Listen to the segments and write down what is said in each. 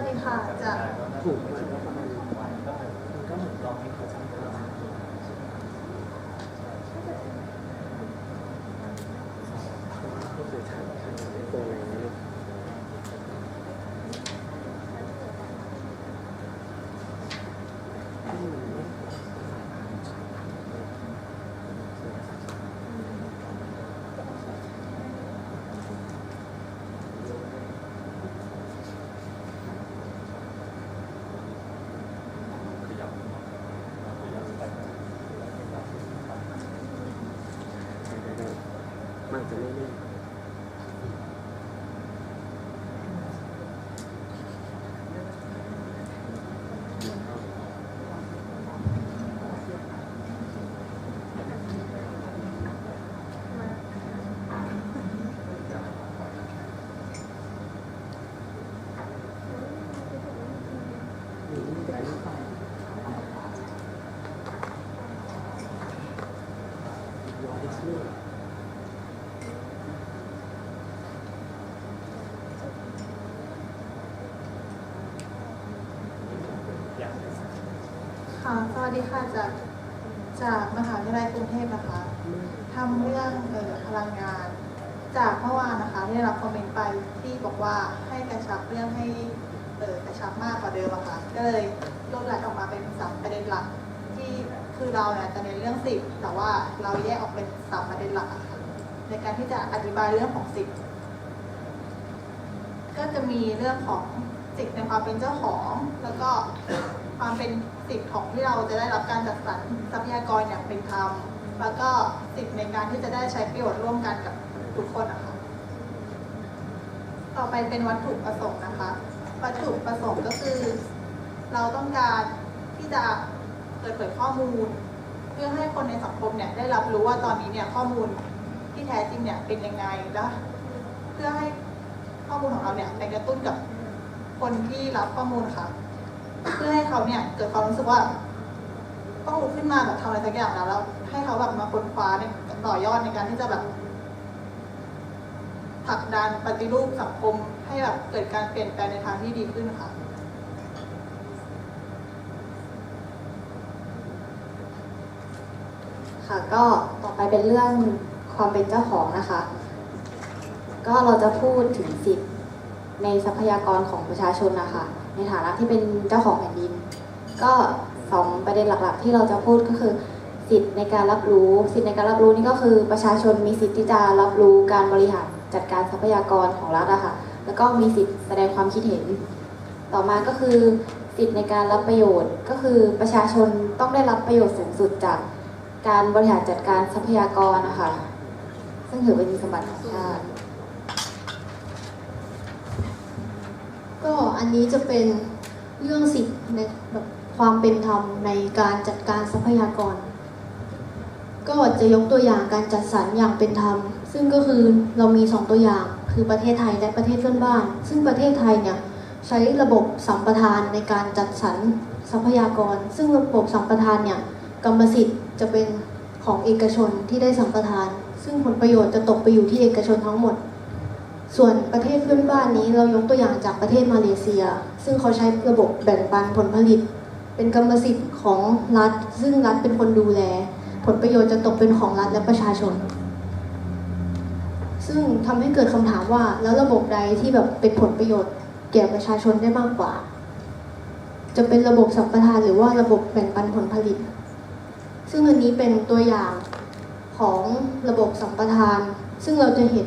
你好早。 มั ค่ะสวัสดีค่ะจากจากมหาวิทยาลัยกรุงเทพนะคะทำเรื่องเอ่อพลังงาน จากเมื่อวานนะคะที่ได้รับคอมเมนต์ไปที่บอกว่าให้กระชับเรื่องให้เอ่อกระชับมากกว่าเดิมอะค่ะก็เลยลดหลั่นออกมาเป็นสามประเด็นหลัก ที่คือเราเนี่ยจะเน้นเรื่องสิบแต่ว่าเราแยกออกเป็นสามประเด็นหลักอะค่ะในการที่จะอธิบายเรื่องของสิบก็จะมีเรื่องของสิทธิ์ในความเป็นเจ้าของ แล้วก็ความเป็น สิทธิ์ของที่เราจะได้รับการจัดสรรทรัพยากรอย่างเป็นธรรม แล้วก็สิทธิ์ในการที่จะได้ใช้ประโยชน์ร่วมกันกับทุกคนนะคะต่อไปเป็นวัตถุประสงค์นะคะ วัตถุประสงค์ก็คือ เราต้องการที่จะเปิดเผยข้อมูล เพื่อให้คนในสังคมเนี่ยได้รับรู้ว่าตอนนี้เนี่ยข้อมูลที่แท้จริงเนี่ยเป็นยังไงแล้วเพื่อให้ข้อมูลของเราเนี่ยไปกระตุ้นกับคนที่รับข้อมูลค่ะ เพื่อให้เขาเนี่ยเกิดความรู้สึกว่าต้องลุกขึ้นมาแบบทำอะไรสักอย่างแล้วแล้วให้เขาแบบมาค้นคว้าในต่อยอดในการที่จะแบบผลักดันปฏิรูปสังคมให้แบบเกิดการเปลี่ยนแปลงในทางที่ดีขึ้นค่ะค่ะก็ต่อไปเป็นเรื่องความเป็นเจ้าของนะคะ ก็เราจะพูดถึงสิทธิ์ในทรัพยากรของประชาชนนะคะ ในฐานะที่เป็นเจ้าของแผ่นดิน ก็สองประเด็นหลักๆ ที่เราจะพูดก็คือ สิทธิ์ในการรับรู้ สิทธิ์ในการรับรู้นี่ก็คือประชาชนมีสิทธิ์ที่จะรับรู้การบริหารจัดการทรัพยากรของรัฐอะค่ะ แล้วก็มีสิทธิ์แสดงความคิดเห็น ต่อมาก็คือ สิทธิ์ในการรับประโยชน์ก็คือประชาชนต้องได้รับประโยชน์สูงสุดจากการบริหารจัดการทรัพยากรนะคะซึ่งถือเป็นสมบัติของชาติ ก็อันนี้จะเป็นเรื่องสิทธิ์ในแบบความเป็นธรรมในการจัดการทรัพยากร ก็จะยกตัวอย่างการจัดสรรอย่างเป็นธรรม ซึ่งก็คือเรามีสองตัวอย่างคือประเทศไทยและประเทศเพื่อนบ้าน ซึ่งประเทศไทยเนี่ยใช้ระบบสัมปทานในการจัดสรรทรัพยากร ซึ่งระบบสัมปทานเนี่ยกรรมสิทธิ์จะเป็นของเอกชนที่ได้สัมปทาน ซึ่งผลประโยชน์จะตกไปอยู่ที่เอกชนทั้งหมด ส่วนประเทศเพื่อนบ้านนี้เรายกตัวอย่างจากประเทศมาเลเซีย ซึ่งเขาใช้ระบบแบ่งปันผลผลิต เป็นกรรมสิทธิ์ของรัฐ ซึ่งรัฐเป็นคนดูแล ผลประโยชน์จะตกเป็นของรัฐและประชาชน ซึ่งทำให้เกิดคำถามว่าแล้วระบบใดที่แบบเป็นผลประโยชน์ แก่ประชาชนได้มากกว่า จะเป็นระบบสัมปทานหรือว่าระบบแบ่งปันผลผลิต ซึ่งอันนี้เป็นตัวอย่างของระบบสัมปทาน ซึ่งเราจะเห็น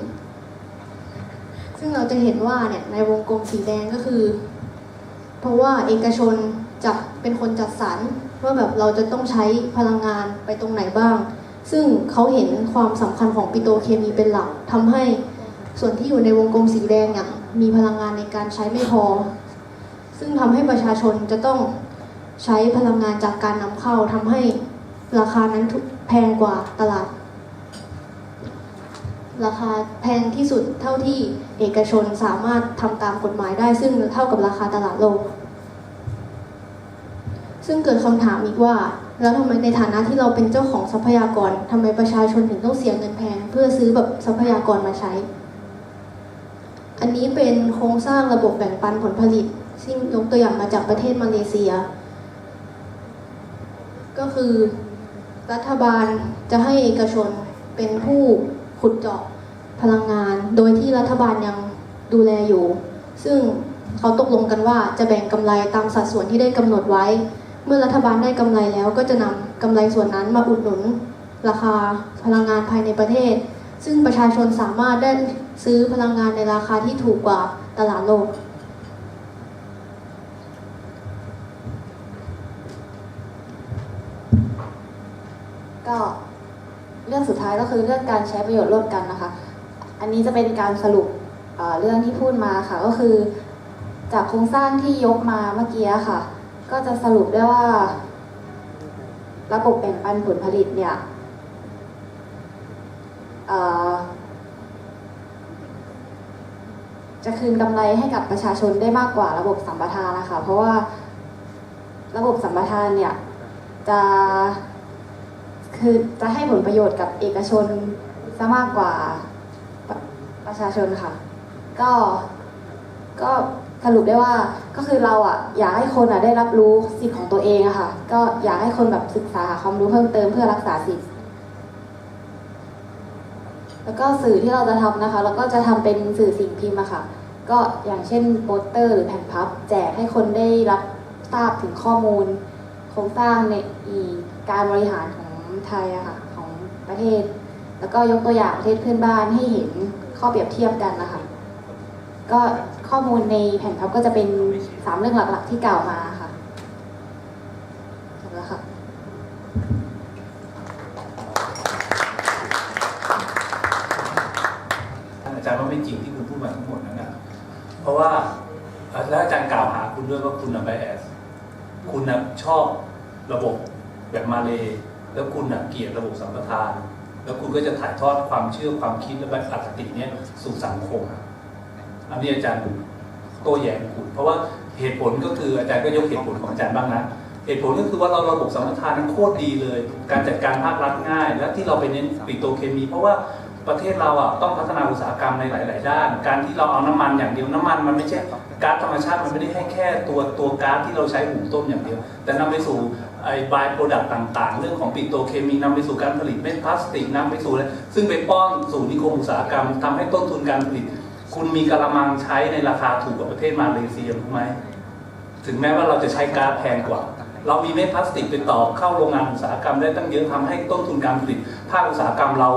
ซึ่งเราจะเห็นว่าเนี่ยในวงกลมสีแดงก็คือ เพราะว่าเอกชนจะเป็นคนจัดสรรว่าแบบเราจะต้องใช้พลังงานไปตรงไหนบ้าง ซึ่งเขาเห็นความสำคัญของปิโตเคมีเป็นหลักทำให้ส่วนที่อยู่ในวงกลมสีแดงเนี่ยมีพลังงานในการใช้ไม่พอ ซึ่งทำให้ประชาชนจะต้องใช้พลังงานจากการนำเข้าทำให้ราคานั้นแพงกว่าตลาด ราคาแพงที่สุดเท่าที่เอกชนสามารถทำตามกฎหมายได้ ซึ่งเท่ากับราคาตลาดโลก ซึ่งเกิดคำถามอีกว่า แล้วทำไมในฐานะที่เราเป็นเจ้าของทรัพยากรทำไมประชาชนถึงต้องเสียเงินแพง เพื่อซื้อแบบทรัพยากรมาใช้ อันนี้เป็นโครงสร้างระบบแบ่งปันผลผลิต ซึ่งยกตัวอย่างมาจากประเทศมาเลเซีย ก็คือรัฐบาลจะให้เอกชนเป็นผู้ขุดเจาะ พลังงาน โดยที่รัฐบาลยังดูแลอยู่ ซึ่งเขาตกลงกันว่าจะแบ่งกำไรตามสัดส่วนที่ได้กำหนดไว้ เมื่อรัฐบาลได้กำไรแล้วก็จะนำกำไรส่วนนั้นมาอุดหนุน ราคาพลังงานภายในประเทศ ซึ่งประชาชนสามารถได้ซื้อพลังงานในราคาที่ถูกกว่าตลาดโลกก็เรื่องสุดท้ายก็คือเรื่องการใช้ประโยชน์ร่วมกันนะคะ อันนี้จะเป็นการสรุปเเรื่องที่พูดมาค่ะ ก็คือ จากโครงสร้างที่ยกมาเมื่อกี้ค่ะ ก็จะสรุปได้ว่า ระบบแบ่งปันผลผลิตเนี่ยจะคืนกำไรให้กับประชาชนได้มากกว่าระบบสัมปทานนะคะ เพราะว่าระบบสัมปทานเนี่ยจะคือจะให้ผลประโยชน์กับเอกชนซะมากกว่า ประชาชนค่ะ ก็ก็สรุปได้ว่าก็คือเราอะอยากให้คนอะได้รับรู้สิทธิ์ของตัวเองอะค่ะ ก็อยากให้คนแบบศึกษาหาความรู้เพิ่มเติมเพื่อรักษาสิทธิ์ แล้วก็สื่อที่เราจะทำนะคะ เราก็จะทำเป็นสื่อสิ่งพิมพ์อะค่ะ ก็อย่างเช่นโปสเตอร์หรือแผ่นพับ แจกให้คนได้รับทราบถึงข้อมูลโครงสร้างในอีการบริหารของไทยอะค่ะของประเทศ แล้วก็ยกตัวอย่างประเทศเพื่อนบ้านให้เห็น ข้อเปรียบเทียบกันนะคะก็ข้อมูลในแผ่นพับก็จะเป็นสามเรื่องหลักๆที่กล่าวมาค่ะจบแล้วค่ะอาจารย์ว่าไม่จริงที่คุณพูดมาทั้งหมดนั้นนะเพราะว่าเอ่อแล้วอาจารย์กล่าวหาคุณด้วยว่าคุณนะไบแอสคุณนะชอบระบบแบบมาเลยแล้วคุณนะเกลียดระบบสัมปทาน แล้วคุณก็จะถ่ายทอดความเชื่อความคิดและบบอคติเนี่ยสู่สังคมอันนี้อาจารย์โต้แย้งคุณเพราะว่าเหตุผลก็คืออาจารย์ก็ยกเหตุผลของอาจารย์บ้างนะเหตุผลก็คือว่าเราระบบสัมปทานนั้นโคตรดีเลย การจัดการภาครัฐง่าย และที่เราไปเน้นปิโตรเคมี เพราะว่าประเทศเราอะต้องพัฒนาอุตสาหกรรมในหลาย ๆ ด้าน การที่เราเอาน้ำมันอย่างเดียวน้ำมันมันไม่ใช่ก๊าซธรรมชาติมันไม่ได้ให้แค่ตัวตัวก๊าซที่เราใช้หุงต้มอย่างเดียว แต่นำไปสู่ ไอ้บายโปรดักต์ต่างๆ เรื่องของปิโตรเคมีนำไปสู่การผลิตเม็ดพลาสติกนำไปสู่อะไรซึ่งไปป้อนสู่นิคมอุตสาหกรรมทำให้ต้นทุนการผลิต คุณมีกระมังใช้ในราคาถูกกว่าประเทศมาเลเซียรู้ไหมถึงแม้ว่าเราจะใช้ก๊าซแพงกว่า เรามีเม็ดพลาสติกไปต่อเข้าโรงงานอุตสาหกรรมได้ตั้งเยอะทำให้ต้นทุนการผลิตภาคอุตสาหกรรมเรา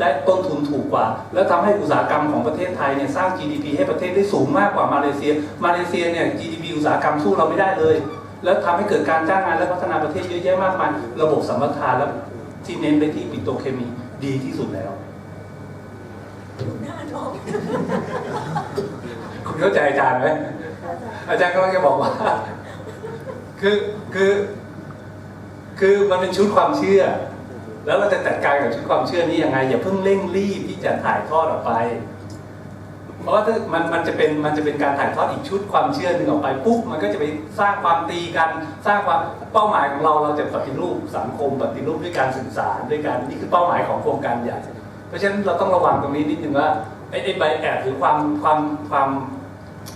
ได้ต้นทุนถูกกว่า แล้วทำให้อุตสาหกรรมของประเทศไทยเนี่ยสร้าง GDP ให้ประเทศได้สูงมากกว่ามาเลเซีย มาเลเซียเนี่ย GDP อุตสาหกรรมสู้เราไม่ได้เลย แล้วทำให้เกิดการจ้างงานและพัฒนาประเทศเยอะแยะมากมายระบบสัมปทานและที่เน้นไปที่ปิโตรเคมีดีที่สุดแล้วคุณเข้าใจอาจารย์ไหมอาจารย์กำลังจะบอกว่า คือคือคือมันเป็นชุดความเชื่อ แล้วเราจะจัดการกับชุดความเชื่อนี้ยังไง อย่าเพิ่งเร่งรีบที่จะถ่ายทอดออกไป ราะว่าถ้ามันมันจะเป็นมันจะเป็นการถ่ายทอดอีกชุดความเชื่อหนึ่งออกไปปุ๊บมันก็จะไปสร้างความตีกันสร้างความเป้าหมายของเราเราจะปฏิรูปสังคม ปฏิรูปด้วยการสื่อสารด้วยการนี่คือเป้าหมายของโครงการใหญ่เพราะฉะนั้นเราต้องระวังตรงนี้นิดนึงว่าไอ้ไอ้ใบแอบหรือความความความ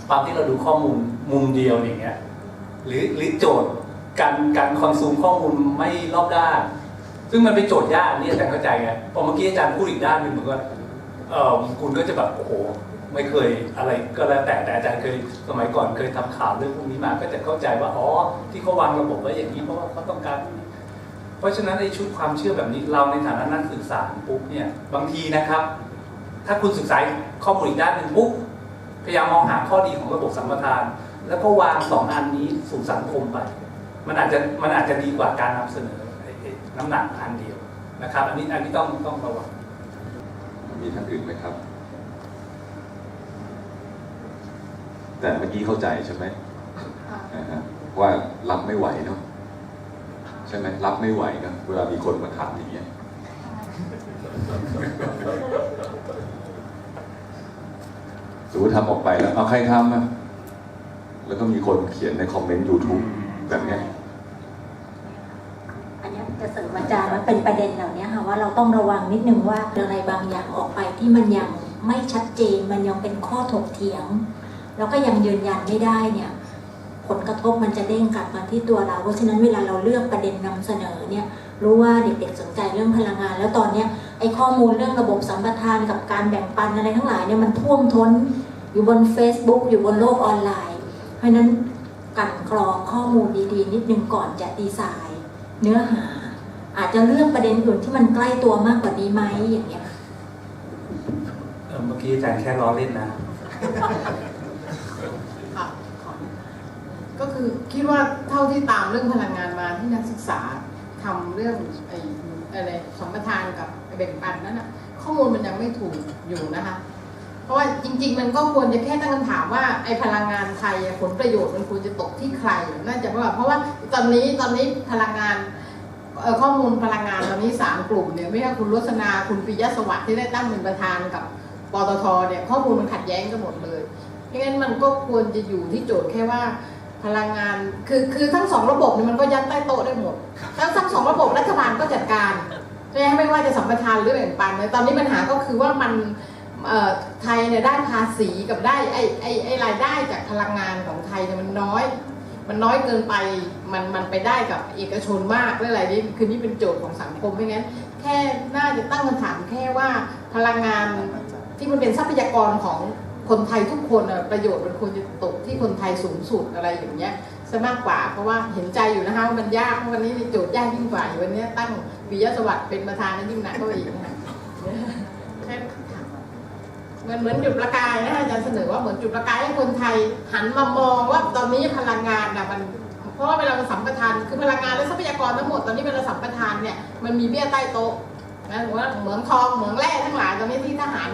ความที่เราดูข้อมูลมุมเดียวอย่างเงี้ยหรือหรือโจทย์การการคอนซูมข้อมูลไม่รอบด้านซึ่งมันเป็นโจทย์ยากนนี่อาจารย์เข้าใจไงพอเมื่อกี้อาจารย์พูดอีกด้านหนึ่งเหมือนว่าเออคุณก็จะแบบโอ้โห ไม่เคยอะไรก็แล้วแต่แต่อาจารย์เคยสมัยก่อนเคยทำข่าวเรื่องพวกนี้มาก็จะเข้าใจว่าอ๋อที่เขาวางระบบไว้อย่างนี้เพราะว่าเขาต้องการ เพราะฉะนั้นไอ้ชุดความเชื่อแบบนี้เราในฐานะนักศึกษาปุ๊บเนี่ยบางทีนะครับ ถ้าคุณศึกษาข้อมูลอีกด้านหนึ่งปุ๊บพยายามมองหาข้อดีของระบบสัมปทาน แล้วก็วางสองอันนี้สู่สังคมไป มันอาจจะมันอาจจะดีกว่าการนำเสนอไอ้ไอ้น้ำหนักอันเดียวนะครับ อันนี้อันนี้ต้องต้องระวังมีท่านอื่นไหมครับ แต่เมื่อกี้เข้าใจใช่ไหมอ่าฮะว่ารับไม่ไหวเนาะใช่ไหมรับไม่ไหวเนอะเวลามีคนมาถามอย่างเงี้ยสมมติทำออกไปแล้วเอาใครทำอะแล้วก็มีคนเขียนในคอมเมนต์ YouTube แบบเนี้ยอันเนี้ยจะเสริมอาจารย์ว่าเป็นประเด็นเหล่านี้ค่ะว่าเราต้องระวังนิดนึงว่าอะไรบางอย่างออกไปที่มันยังไม่ชัดเจนมันยังเป็นข้อถกเถียง แล้วก็ยังยืนยันไม่ได้เนี่ยผลกระทบมันจะเด้งกลับมาที่ตัวเรา เพราะฉะนั้นเวลาเราเลือกประเด็นนำเสนอเนี่ยรู้ว่าเด็กๆสนใจเรื่องพลังงาน แล้วตอนเนี้ยไอ้ข้อมูลเรื่องระบบสัมปทานกับการแบ่งปันอะไรทั้งหลายเนี่ยมันท่วมท้นอยู่บน Facebook อยู่บนโลกออนไลน์ เพราะนั้นกันกรองข้อมูลดีๆ นิดนึงก่อนจะดีไซน์เนื้อหา อาจจะเลือกประเด็นอื่นที่มันใกล้ตัวมากกว่านี้ไหมอย่างเงี้ยเออเมื่อกี้อาจารย์แค่ล้อเล่นนะ ก็คือคิดว่าเท่าที่ตามเรื่องพลังงานมาที่นักศึกษาทำเรื่องไอ้อะไรสัมปทานกับแบ่งปันนั้นนะข้อมูลมันยังไม่ถูกอยู่นะคะ เพราะว่าจริง ๆ มันก็ควรจะแค่ตั้งคำถามว่าไอ้พลังงานไทยผลประโยชน์มันควรจะตกที่ใครน่าจะว่าเพราะว่าตอนนี้ตอนนี้พลังงานข้อมูลพลังงานตอนนี้สามกลุ่มเนี่ยไม่ว่าคุณรสนาคุณปิยะสวัสดิ์ที่ได้ตั้งเป็นประธานกับปตทเนี่ยข้อมูลมันขัดแย้งกันหมดเลยเพราะงั้นมันก็ควรจะอยู่ที่โจทย์แค่ว่า พลังงานคือคือทั้งสองระบบเนี่ยมันก็ยัดใต้โต๊ะได้หมดทั้งทั้งสองระบบรัฐบาลก็จัดการใช่ไหมไม่ว่าจะสัมปทานหรือแบ่งปันเนี่ยตอนนี้ปัญหาก็คือว่ามันเอ่อไทยเนี่ยได้ภาษีกับได้ไอ้ไอ้ไอ้รายได้จากพลังงานของไทยเนี่ยมันน้อย มันน้อยเกินไปมันมันไปได้กับเอกชนมากและอะไรนี่คือนี่เป็นโจทย์ของสังคมไม่งั้น แค่น่าจะตั้งคำถามแค่ว่าพลังงานที่มันเป็นทรัพยากรของ คนไทยทุกคนประโยชน์มันควรจะตกที่คนไทยสูงสุดอะไรอย่างเงี้ยซะมากกว่า เพราะว่าเห็นใจอยู่นะคะว่ามันยากวันนี้โจทย์ยากยิ่งกว่าวันนี้ตั้งปิยะสวัสดิ์เป็นประธานนั่ยิ่งหนักเข้าไปอีกนะคะแค่มเหมือนเหมือนจุดประกายนะอาจารย์เสนอว่าเหมือนจุดประกายให้คนไทย หันมามองว่าตอนนี้พลังงานนะมันเพราะว่าเวลาเราสัมปทานคือพลังงานและทรัพยากรทั้งหมดตอนนี้เวลาสัมปทานเนี่ยมันมีเบี้ยใต้โต๊ะนะหรือว่าเหมืองทองเหมืองแร่ทั้งหลายตอนนี้ที่ทหาร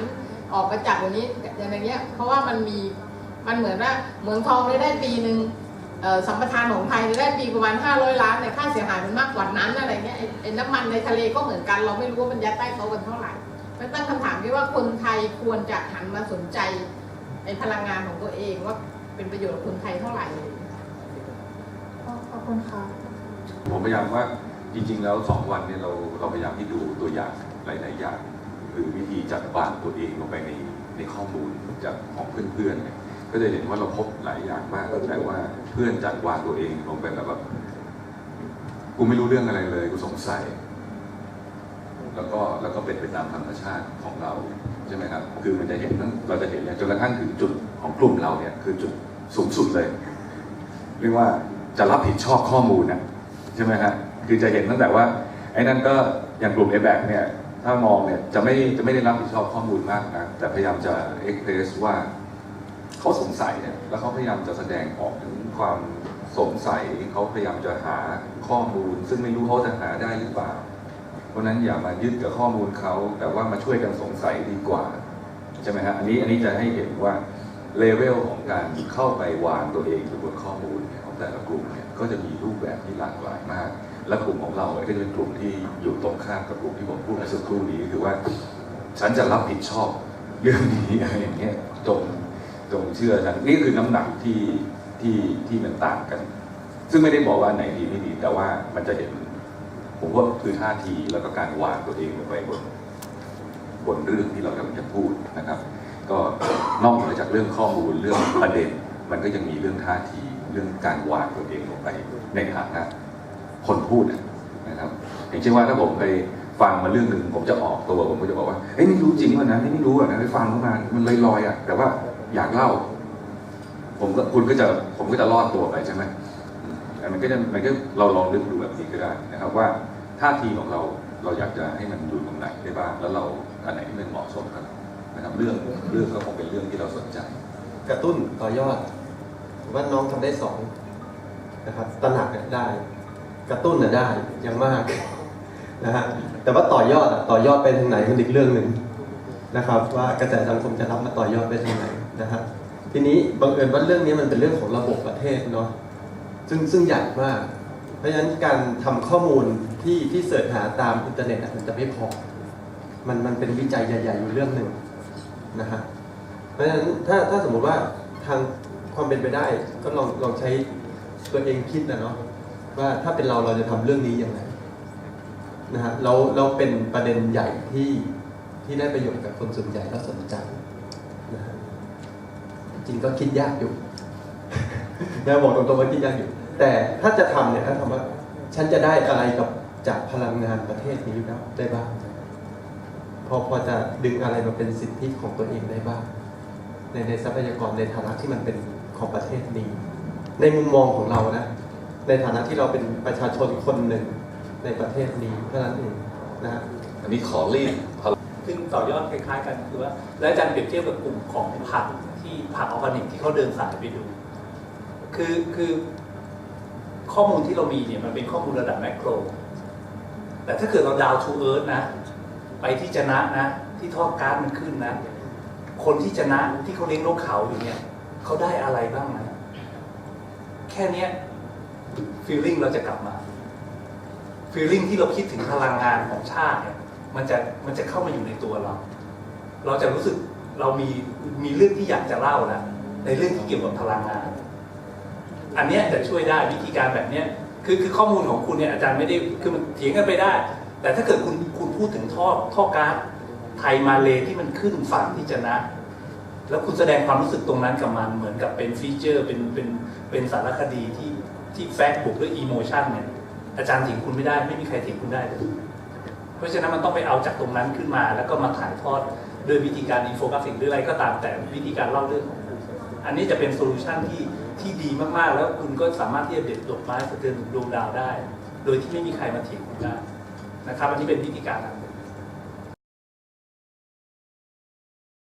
ออกมาจับอย่างนี้อย่างเงี้ย เพราะว่ามันมีมันเหมือนว่าเหมืองทองได้ได้ปีหนึ่งสัมปทานของไทยได้ปีประมาณ 500 ล้านแต่ค่าเสียหายมันมากกว่านั้นอะไรเงี้ยไอ้น้ำมันในทะเลก็เหมือนกัน เราไม่รู้ว่ามันยัดใต้โต๊ะกันเท่าไหร่มันตั้งคำถามที่ว่าคนไทยควรจะหันมาสนใจไอ้พลังงานของตัวเองว่าเป็นประโยชน์กับคนไทยเท่าไหร่ขอบคุณค่ะผมพยายามว่าจริง ๆ แล้วสองวันเนี่ยเราเราพยายามที่ดูตัวอย่างหลาย ๆ อย่าง หรือวิธีจัดวางตัวเองลงไปในในข้อมูลจากของเพื่อนๆเนี่ยก็จะเห็นว่าเราพบหลายอย่างมากแต่ว่าเพื่อนจัดวางตัวเองลงไปแล้วแบบกูไม่รู้เรื่องอะไรเลยกูสงสัย แล้วก็แล้วก็เป็นไปตามธรรมชาติของเราใช่ไหมครับ คือมันจะเห็นทั้งเราจะเห็นเนี่ยจนกระทั่งถึงจุดของกลุ่มเราเนี่ยคือจุดสูงสุดเลย เรียกว่าจะรับผิดชอบข้อมูลนะใช่ไหมฮะคือจะเห็นตั้งแต่ว่าไอ้นั่นก็อย่างกลุ่ม a b a c เนี่ย ถ้ามองเนี่ยจะไม่จะไม่ได้รับผิดชอบข้อมูลมากนะแต่พยายามจะเอ็กเพรสว่าเขาสงสัยเนี่ยแล้วเขาพยายามจะแสดงออกถึงความสงสัยเขาพยายามจะหาข้อมูล ซึ่งไม่รู้เขาจะหาได้หรือเปล่า เพราะนั้นอย่ามายึดกับข้อมูลเขาแต่ว่ามาช่วยกันสงสัยดีกว่าใช่ไหมฮะอันนี้อันนี้จะให้เห็นว่าเลเวลของการเข้าไปวางตัวเองอยู่บนข้อมูลของแต่ละกลุ่มเนี่ยก็จะมีรูปแบบที่หลากหลายมาก และกลุ่มของเราเนี่ยก็จะเป็นกลุ่มที่อยู่ตรงข้ามกับกลุ่มที่ผมพูดเมื่อสักครู่นี้คือว่า ฉันจะรับผิดชอบเรื่องนี้อะไรอย่างเงี้ยจงจงเชื่อฉันนี่คือน้ำหนักที่ที่ที่มันต่างกัน ซึ่งไม่ได้บอกว่าไหนดีไม่ดี แต่ว่ามันจะเห็น ผมว่าคือท่าทีแล้วก็การวางตัวเองลงไปบนบนเรื่องที่เรากำลังจะพูดนะครับ ก็นอกเหนือจากเรื่องข้อมูลเรื่องประเด็น มันก็ยังมีเรื่องท่าทีเรื่องการวางตัวเองลงไปในฐานะ คนพูดนะครับอย่างเช่นว่าถ้าผมไปฟังมาเรื่องหนึ่งผมจะออกตัวผมก็จะบอกว่าเอ้ยนี่รู้จริงวะนะนี่ไม่รู้อะนะไปฟังเขามามันลอยๆอะแต่ว่าอยากเล่า ผมก็คุณก็จะผมก็จะรอดตัวไปใช่ไหมอันมันก็จะมันก็เราลองนึกดูแบบนี้ก็ได้นะครับว่าท่าทีของเราเราอยากจะให้มันอยู่ตรงไหนได้บ้างแล้วเราอันไหนที่มันเหมาะสมกับเรานะครับเรื่องเรื่องก็คงเป็นเรื่องที่เราสนใจ กระตุ้นต่อยอดว่าน้องทำได้สองนะครับตระหนักได้ กระตุ้นน่ะได้ยังมากนะฮะแต่ว่าต่อยอดต่อยอดไปทางไหนมันอีกเรื่องหนึ่งนะครับ ว่ากระแสสังคมจะรับมาต่อยอดไปทางไหนนะฮะทีนี้บังเอิญว่าเรื่องนี้มันเป็นเรื่องของระบบประเทศเนาะซึ่งซึ่งใหญ่มาก เพราะฉะนั้นการทำข้อมูลที่ที่เสิร์ชหาตามอินเทอร์เน็ตมันจะไม่พอ มันมันเป็นวิจัยใหญ่ๆอยู่เรื่องหนึ่งนะฮะเพราะฉะนั้นถ้าถ้าสมมติว่าทางความเป็นไปได้ก็ลองลองใช้ตัวเองคิดนะเนาะ ว่าถ้าเป็นเราเราจะทำเรื่องนี้ยังไงนะฮะเราเราเป็นประเด็นใหญ่ที่ที่ได้ประโยชน์กับคนส่วนใหญ่และสนใจนะฮะจริงก็คิดยากอยู่นะบอกตรงๆว่าคิดยากอยู่ แต่ถ้าจะทำเนี่ยถ้าทำว่าฉันจะได้อะไรกับจากพลังงานประเทศนี้ได้บ้าง พอพอจะดึงอะไรมาเป็นสิทธิของตัวเองได้บ้าง ในในทรัพยากรในฐานะที่มันเป็นของประเทศนี้ ในมุมมองของเรานะ ในฐานะที่เราเป็นประชาชนคนหนึ่งในประเทศนี้เท่านั้นเองนะฮะอันนี้ขอรีบซึ่งต่อยอดคล้ายๆกันคือว่าแล้วอาจารย์เปรียบเทียบกับกลุ่มของผักที่ผักออร์แกนิกที่เขาเดินสายไปดู คือคือข้อมูลที่เรามีเนี่ยมันเป็นข้อมูลระดับแมกโรแต่ถ้าเกิดเราดาวทูเอิร์ธนะ ไปที่จะนะนะ ที่ท่อก๊าซมันขึ้นนะ คนที่จะนะที่เขาเลี้ยงนกเขาอยู่เนี่ยเขาได้อะไรบ้างนะ แค่เนี้ย ฟีลลิ่งเราจะกลับมาฟีลลิ่งที่เราคิดถึงพลังงานของชาติเนี่ยมันจะมันจะเข้ามาอยู่ในตัวเรา เราจะรู้สึกเรามีมีเรื่องที่อยากจะเล่าแล้วในเรื่องที่เกี่ยวกับพลังงาน อันนี้จะช่วยได้วิธีการแบบเนี้ยคือคือข้อมูลของคุณเนี่ยอาจารย์ไม่ได้คือมันเถียงกันไปได้ แต่ถ้าเกิดคุณคุณพูดถึงท่อท่อก๊าซไทยมาเลที่มันขึ้นฝั่งที่จะนะ แล้วคุณแสดงความรู้สึกตรงนั้นกับมันเหมือนกับเป็นฟีเจอร์เป็นเป็นเป็นสารคดีที่ ที่แฟกต์บวกด้วยอีโมชันเนี่ยอาจารย์ถิงคุณไม่ได้ไม่มีใครถิงคุณได้เลยเพราะฉะนั้นมันต้องไปเอาจากตรงนั้นขึ้นมา แล้วก็มาถ่ายทอดด้วยวิธีการอินโฟกราฟิกหรืออะไรก็ตามแต่วิธีการเล่าเรื่องของคุณอันนี้จะเป็นโซลูชันที่ที่ดีมากๆ แล้วคุณก็สามารถที่จะเด็ดดอกไม้สะเทือนดวงดาวได้ โดยที่ไม่มีใครมาถียงคุณได้นะครับอันนี้เป็นวิธีการทาง